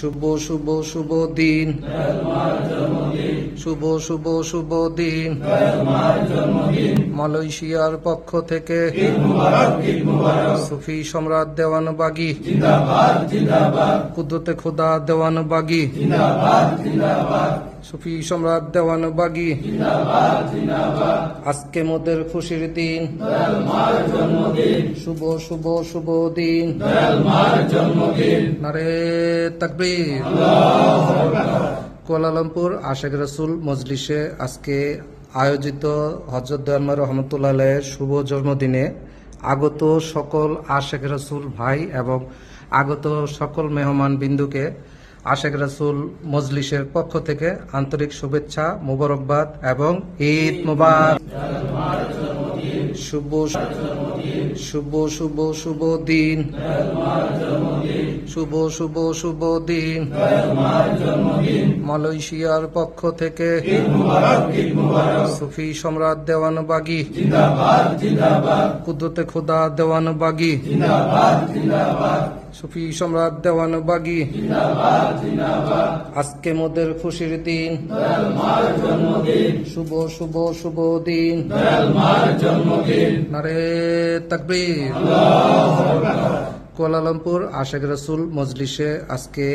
শুভ শুভ শুভ দিন। শুভ শুভ শুভ দিন। মালয়েশিয়ার পক্ষ থেকে সুফি সম্রাট দেওয়ান বাগি, কুদরতে খোদা দেওয়ান বাগি, সুফি সম্রাট দেওয়ান বাগি, আজকে মোদের খুশির দিন। শুভ শুভ শুভ দিন। নারে তাকবীর। কুয়ালালামপুর আশেখ রসুল মজলিসে আজকে আয়োজিত হজরত দয়ালমা রহমতুল্লাহ শুভ জন্মদিনে আগত সকল আশেখ রসুল ভাই এবং আগত সকল মেহমান বিন্দুকে আশেখ রসুল মজলিসের পক্ষ থেকে আন্তরিক শুভেচ্ছা, মোবারকবাদ এবং ঈদ মোবারক। শুভ শুভ শুভ শুভ দিন। শুভ শুভ শুভ দিন। মালয়েশিয়ার পক্ষ থেকে সুফি সম্রাট দেওয়ান বাগি। কুদরতে খোদা দেওয়ান বাগি। সুফি সম্রাট দেওয়ান বাগি। আজকে মোদের খুশির দিন। শুভ শুভ শুভ দিন। নারে তাকবীর। কুয়ালালামপুর আশেখ রসুল মজলিশে আজকে